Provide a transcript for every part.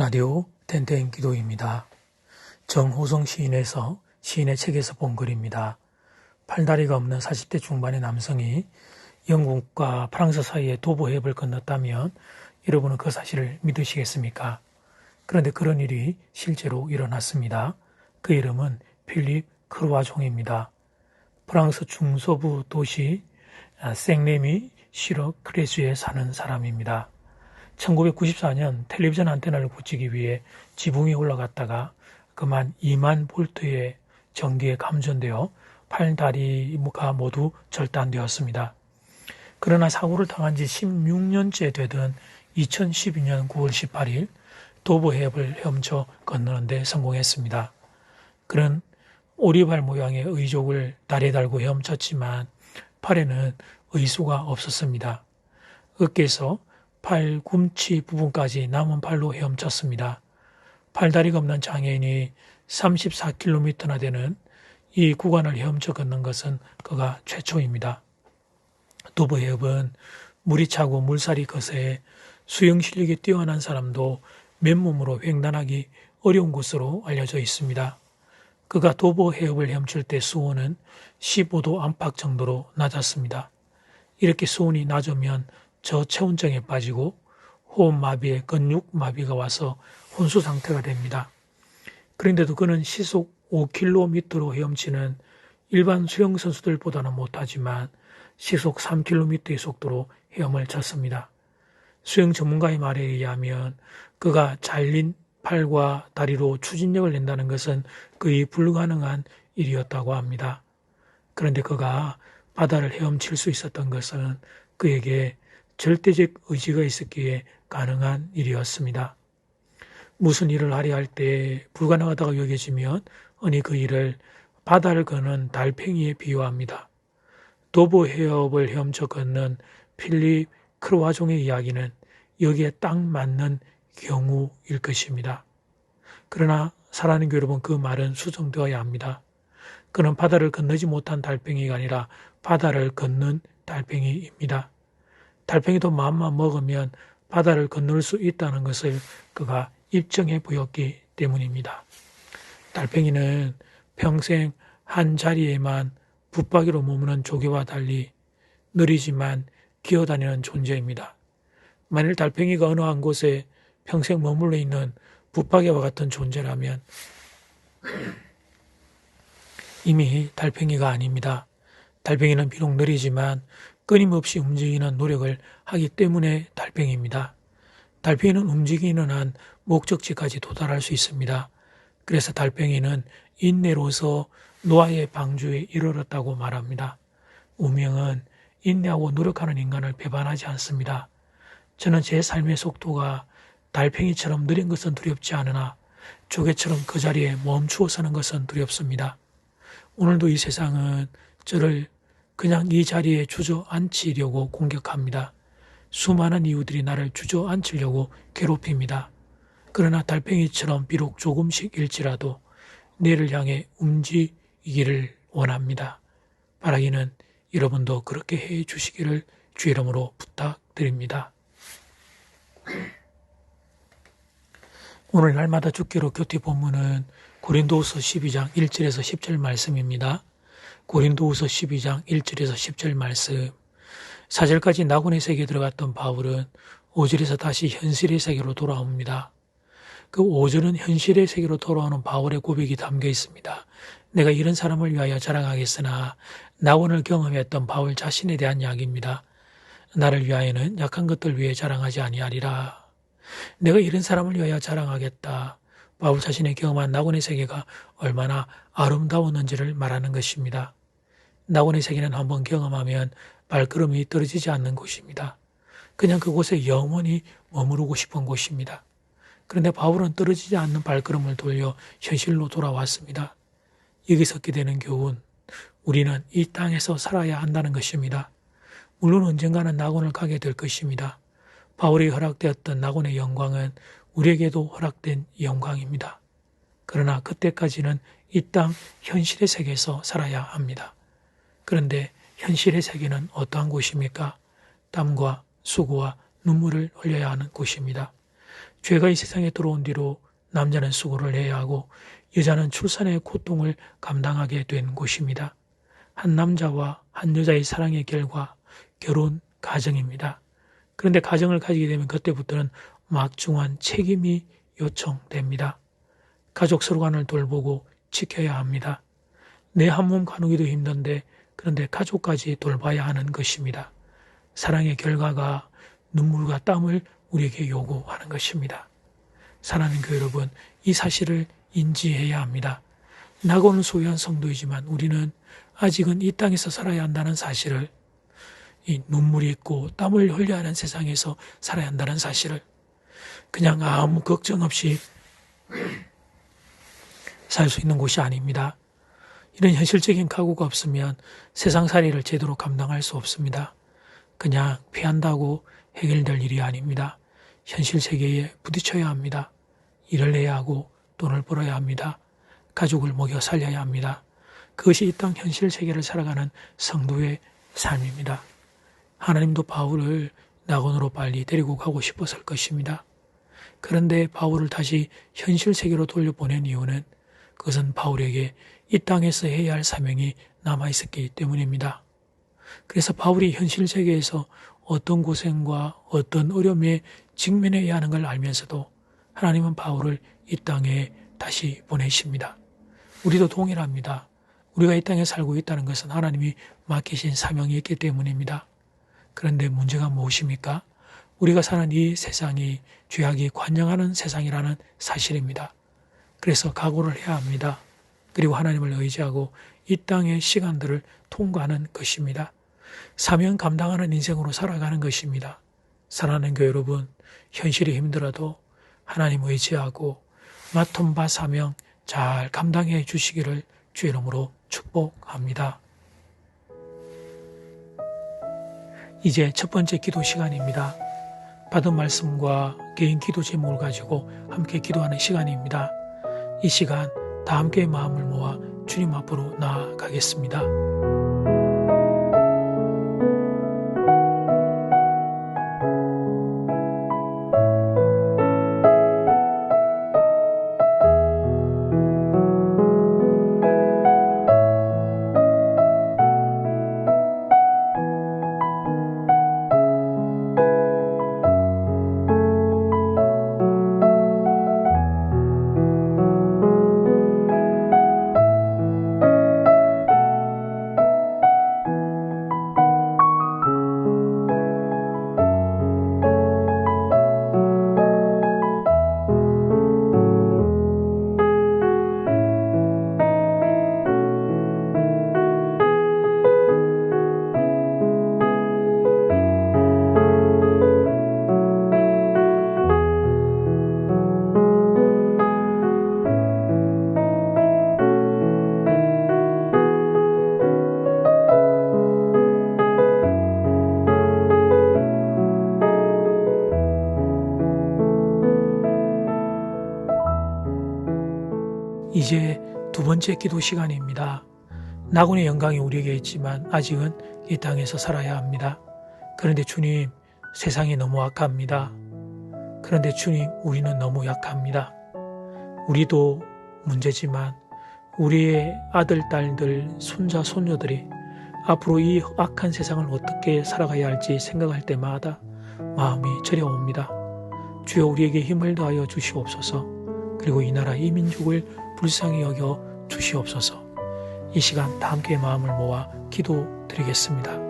라디오 땡땡 기도입니다. 정호성 시인에서 시인의 책에서 본 글입니다. 팔다리가 없는 40대 중반의 남성이 영국과 프랑스 사이에 도보 해협을 건넜다면 여러분은 그 사실을 믿으시겠습니까? 그런데 그런 일이 실제로 일어났습니다. 그 이름은 필립 크루아 종입니다. 프랑스 중서부 도시 생레미 시러 크레스에 사는 사람입니다. 1994년 텔레비전 안테나를 붙이기 위해 지붕에 올라갔다가 그만 2만 볼트의 전기에 감전되어 팔, 다리가 모두 절단되었습니다. 그러나 사고를 당한 지 16년째 되던 2012년 9월 18일 도보해협을 헤엄쳐 건너는데 성공했습니다. 그는 오리발 모양의 의족을 다리에 달고 헤엄쳤지만 팔에는 의수가 없었습니다. 어깨에서 팔 굼치 부분까지 남은 팔로 헤엄쳤습니다. 팔다리가 없는 장애인이 34km나 되는 이 구간을 헤엄쳐 걷는 것은 그가 최초입니다. 도보 해협은 물이 차고 물살이 거세해 수영 실력이 뛰어난 사람도 맨몸으로 횡단하기 어려운 곳으로 알려져 있습니다. 그가 도보 해협을 헤엄칠 때 수온은 15도 안팎 정도로 낮았습니다. 이렇게 수온이 낮으면 저체온증에 빠지고 호흡마비에 근육마비가 와서 혼수 상태가 됩니다. 그런데도 그는 시속 5km로 헤엄치는 일반 수영 선수들보다는 못하지만 시속 3km의 속도로 헤엄을 쳤습니다. 수영 전문가의 말에 의하면 그가 잘린 팔과 다리로 추진력을 낸다는 것은 거의 불가능한 일이었다고 합니다. 그런데 그가 바다를 헤엄칠 수 있었던 것은 그에게 절대적 의지가 있었기에 가능한 일이었습니다. 무슨 일을 하려 할 때 불가능하다고 여겨지면 언니 그 일을 바다를 거는 달팽이에 비유합니다. 도보 해협을 헤엄쳐 걷는 필립 크로아종의 이야기는 여기에 딱 맞는 경우일 것입니다. 그러나 사랑하는 여러분 그 말은 수정되어야 합니다. 그는 바다를 건너지 못한 달팽이가 아니라 바다를 걷는 달팽이입니다. 달팽이도 마음만 먹으면 바다를 건널 수 있다는 것을 그가 입증해 보였기 때문입니다. 달팽이는 평생 한 자리에만 붙박이로 머무는 조개와 달리 느리지만 기어다니는 존재입니다. 만일 달팽이가 어느 한 곳에 평생 머물러 있는 붙박이와 같은 존재라면 이미 달팽이가 아닙니다. 달팽이는 비록 느리지만 끊임없이 움직이는 노력을 하기 때문에 달팽이입니다. 달팽이는 움직이는 한 목적지까지 도달할 수 있습니다. 그래서 달팽이는 인내로서 노아의 방주에 이르렀다고 말합니다. 운명은 인내하고 노력하는 인간을 배반하지 않습니다. 저는 제 삶의 속도가 달팽이처럼 느린 것은 두렵지 않으나 조개처럼 그 자리에 멈추어 서는 것은 두렵습니다. 오늘도 이 세상은 저를 그냥 이 자리에 주저앉히려고 공격합니다. 수많은 이유들이 나를 주저앉히려고 괴롭힙니다. 그러나 달팽이처럼 비록 조금씩 일지라도 내를 향해 움직이기를 원합니다. 바라기는 여러분도 그렇게 해 주시기를 주 이름으로 부탁드립니다. 오늘 날마다 죽기로 교태 본문은 고린도후서 12장 1절에서 10절 말씀입니다. 고린도후서 12장 1절에서 10절 말씀. 4절까지 낙원의 세계에 들어갔던 바울은 5절에서 다시 현실의 세계로 돌아옵니다. 그 5절은 현실의 세계로 돌아오는 바울의 고백이 담겨 있습니다. 내가 이런 사람을 위하여 자랑하겠으나 낙원을 경험했던 바울 자신에 대한 이야기입니다. 나를 위하여는 약한 것들 위해 자랑하지 아니하리라. 내가 이런 사람을 위하여 자랑하겠다. 바울 자신의 경험한 낙원의 세계가 얼마나 아름다웠는지를 말하는 것입니다. 낙원의 세계는 한번 경험하면 발걸음이 떨어지지 않는 곳입니다. 그냥 그곳에 영원히 머무르고 싶은 곳입니다. 그런데 바울은 떨어지지 않는 발걸음을 돌려 현실로 돌아왔습니다. 여기서 되는 교훈, 우리는 이 땅에서 살아야 한다는 것입니다. 물론 언젠가는 낙원을 가게 될 것입니다. 바울이 허락되었던 낙원의 영광은 우리에게도 허락된 영광입니다. 그러나 그때까지는 이 땅 현실의 세계에서 살아야 합니다. 그런데 현실의 세계는 어떠한 곳입니까? 땀과 수고와 눈물을 흘려야 하는 곳입니다. 죄가 이 세상에 들어온 뒤로 남자는 수고를 해야 하고 여자는 출산의 고통을 감당하게 된 곳입니다. 한 남자와 한 여자의 사랑의 결과 결혼 가정입니다. 그런데 가정을 가지게 되면 그때부터는 막중한 책임이 요청됩니다. 가족 서로 간을 돌보고 지켜야 합니다. 내 한 몸 가누기도 힘든데 그런데 가족까지 돌봐야 하는 것입니다. 사랑의 결과가 눈물과 땀을 우리에게 요구하는 것입니다. 사랑하는 그 여러분, 이 사실을 인지해야 합니다. 낙원을 소유한 성도이지만 우리는 아직은 이 땅에서 살아야 한다는 사실을 이 눈물이 있고 땀을 흘려야 하는 세상에서 살아야 한다는 사실을 그냥 아무 걱정 없이 살 수 있는 곳이 아닙니다. 이런 현실적인 각오가 없으면 세상살이를 제대로 감당할 수 없습니다. 그냥 피한다고 해결될 일이 아닙니다. 현실 세계에 부딪혀야 합니다. 일을 해야 하고 돈을 벌어야 합니다. 가족을 먹여 살려야 합니다. 그것이 이 땅 현실 세계를 살아가는 성도의 삶입니다. 하나님도 바울을 낙원으로 빨리 데리고 가고 싶었을 것입니다. 그런데 바울을 다시 현실 세계로 돌려보낸 이유는 그것은 바울에게 이 땅에서 해야 할 사명이 남아 있었기 때문입니다. 그래서 바울이 현실 세계에서 어떤 고생과 어떤 어려움에 직면해야 하는 걸 알면서도 하나님은 바울을 이 땅에 다시 보내십니다. 우리도 동일합니다. 우리가 이 땅에 살고 있다는 것은 하나님이 맡기신 사명이 있기 때문입니다. 그런데 문제가 무엇입니까? 우리가 사는 이 세상이 죄악이 관영하는 세상이라는 사실입니다. 그래서 각오를 해야 합니다. 그리고 하나님을 의지하고 이 땅의 시간들을 통과하는 것입니다. 사명 감당하는 인생으로 살아가는 것입니다. 사랑하는 교 여러분, 현실이 힘들어도 하나님 의지하고 맡은 바 사명 잘 감당해 주시기를 주 이름으로 축복합니다. 이제 첫 번째 기도 시간입니다. 받은 말씀과 개인 기도 제목을 가지고 함께 기도하는 시간입니다. 이 시간 다 함께 마음을 모아 주님 앞으로 나아가겠습니다. 이제 두 번째 기도 시간입니다. 낙원의 영광이 우리에게 있지만 아직은 이 땅에서 살아야 합니다. 그런데 주님, 세상이 너무 악합니다. 그런데 주님, 우리는 너무 약합니다. 우리도 문제지만 우리의 아들, 딸들, 손자, 손녀들이 앞으로 이 악한 세상을 어떻게 살아가야 할지 생각할 때마다 마음이 저려옵니다. 주여 우리에게 힘을 더하여 주시옵소서. 그리고 이 나라 이 민족을 불쌍히 여겨 주시옵소서. 이 시간 다 함께 마음을 모아 기도 드리겠습니다.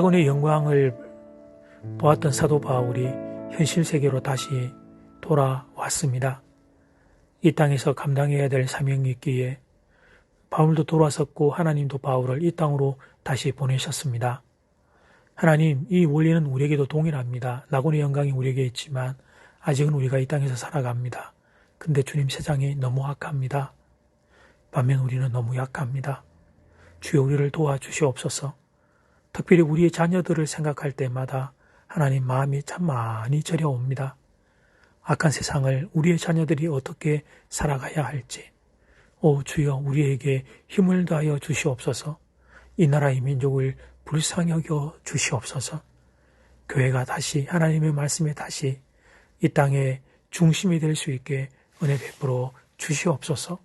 낙원의 영광을 보았던 사도 바울이 현실 세계로 다시 돌아왔습니다. 이 땅에서 감당해야 될 사명이 있기에 바울도 돌아섰고 하나님도 바울을 이 땅으로 다시 보내셨습니다. 하나님, 이 원리는 우리에게도 동일합니다. 낙원의 영광이 우리에게 있지만 아직은 우리가 이 땅에서 살아갑니다. 근데 주님 세상이 너무 악합니다. 반면 우리는 너무 약합니다. 주여 우리를 도와주시옵소서. 특별히 우리의 자녀들을 생각할 때마다 하나님 마음이 참 많이 저려옵니다. 악한 세상을 우리의 자녀들이 어떻게 살아가야 할지. 오 주여 우리에게 힘을 다하여 주시옵소서. 이 나라의 민족을 불쌍히 여겨 주시옵소서. 교회가 다시 하나님의 말씀에 다시 이 땅의 중심이 될 수 있게 은혜 베풀어 주시옵소서.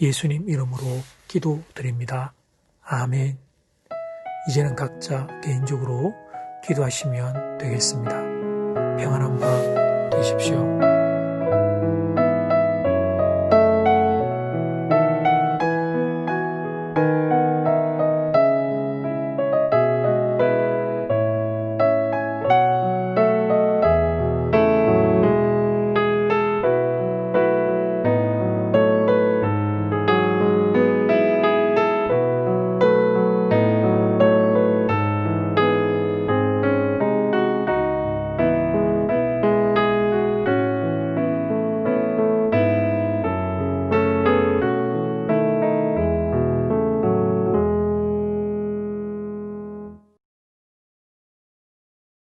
예수님 이름으로 기도드립니다. 아멘. 이제는 각자 개인적으로 기도하시면 되겠습니다. 평안한 밤 되십시오.